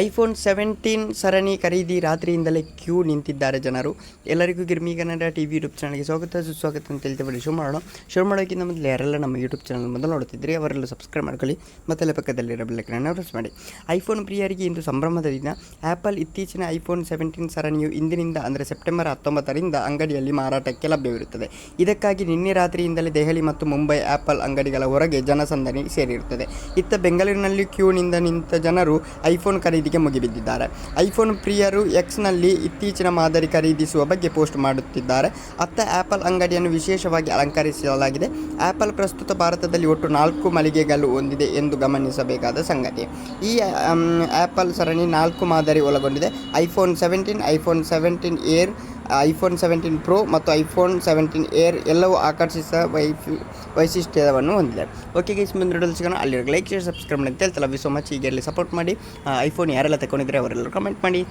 IPhone seventeen ಸರಣಿ ಖರೀದಿ ರಾತ್ರಿಯಿಂದಲೇ Q ನಿಂತಿದ್ದಾರೆ ಜನರು. ಎಲ್ಲರಿಗೂ Girmi Kannada T V YouTube ಚಾನಲ್ಗೆ ಸ್ವಾಗತ, ಸುಸ್ವಾಗತ ಅಂತ ಹೇಳ್ತೇವೆ ಶುರು ಮಾಡೋಣ. ಶುರು ಮಾಡೋಕ್ಕಿಂತ ಮೊದಲು ಯಾರೆಲ್ಲ ನಮ್ಮ ಯೂಟ್ಯೂಬ್ ಚಾನಲ್ ಮೊದಲು ನೋಡ್ತಿದ್ರಿ ಅವರೆಲ್ಲ ಸಬ್ಸ್ಕ್ರೈಬ್ ಮಾಡ್ಕೊಳ್ಳಿ. ಮತ್ತೆಲ್ಲ ಪಕ್ಕದಲ್ಲಿರೋ ಬೆಲ್ಲಕ್ಕನ್ನು ಪ್ರೆಸ್ ಮಾಡಿ. ಐಫೋನ್ ಪ್ರಿಯರಿಗೆ ಇಂದು ಸಂಭ್ರಮದ ದಿನ. ಆ್ಯಪಲ್ ಇತ್ತೀಚಿನ ಐಫೋನ್ ಸೆವೆಂಟೀನ್ ಸರಣಿಯು ಇಂದಿನಿಂದ, ಅಂದರೆ ಸೆಪ್ಟೆಂಬರ್ ಹತ್ತೊಂಬತ್ತರಿಂದ ಅಂಗಡಿಯಲ್ಲಿ ಮಾರಾಟಕ್ಕೆ ಲಭ್ಯವಿರುತ್ತದೆ. ಇದಕ್ಕಾಗಿ ನಿನ್ನೆ ರಾತ್ರಿಯಿಂದಲೇ ದೆಹಲಿ ಮತ್ತು ಮುಂಬೈ ಆ್ಯಪಲ್ ಅಂಗಡಿಗಳ ಹೊರಗೆ ಜನಸಂದಣಿ ಸೇರಿರುತ್ತದೆ. ಇತ್ತ ಬೆಂಗಳೂರಿನಲ್ಲಿ ಕ್ಯೂನಿಂದ ನಿಂತ ಜನರು ಐಫೋನ್ ಖರೀದಿಗೆ ಮುಗಿಬಿದ್ದಿದ್ದಾರೆ. ಐಫೋನ್ ಪ್ರಿಯರು ಎಕ್ಸ್ನಲ್ಲಿ ಇತ್ತೀಚಿನ ಮಾದರಿ ಖರೀದಿಸುವ ಬಗ್ಗೆ ಪೋಸ್ಟ್ ಮಾಡುತ್ತಿದ್ದಾರೆ. ಅತ್ತ ಆ್ಯಪಲ್ ಅಂಗಡಿಯನ್ನು ವಿಶೇಷವಾಗಿ ಅಲಂಕರಿಸಲಾಗಿದೆ. ಆ್ಯಪಲ್ ಪ್ರಸ್ತುತ ಭಾರತದಲ್ಲಿ ಒಟ್ಟು ನಾಲ್ಕು ಮಳಿಗೆಗಳು ಹೊಂದಿದೆ ಎಂದು ಗಮನಿಸಬೇಕಾದ ಸಂಗತಿ. ಈ ಆ್ಯಪಲ್ ಸರಣಿ ನಾಲ್ಕು ಮಾದರಿ ಒಳಗೊಂಡಿದೆ. IPhone seventeen iPhone seventeen Air iPhone seventeen Pro ಮತ್ತು ಐಫೋನ್ ಸೆವೆಂಟೀನ್ ಏರ್ ಎಲ್ಲವೂ ಆಕರ್ಷಿಸ ವೈಫಿ ವೈಶಿಷ್ಟ್ಯವನ್ನು ಹೊಂದಿದೆ. ಓಕೆ ಗೈಸ್ ಮುಂದೆ ಸಿಗೋಣ. ಅಲ್ಲಿ ಲೈಕ್ ಶೇರ್ ಸಬ್ಸ್ಕ್ರೈಬ್ ಅಂತ ಹೇಳ್ತಲ್ಲ ವಿ ಸೊ ಮಚ್ ಹೀಗೆ ಸಪೋರ್ಟ್ ಮಾಡಿ. ಐಫೋನ್ ಯಾರೆಲ್ಲ ತಗೊಂಡಿದ್ರೆ ಅವರೆಲ್ಲರೂ ಕಮೆಂಟ್ ಮಾಡಿ.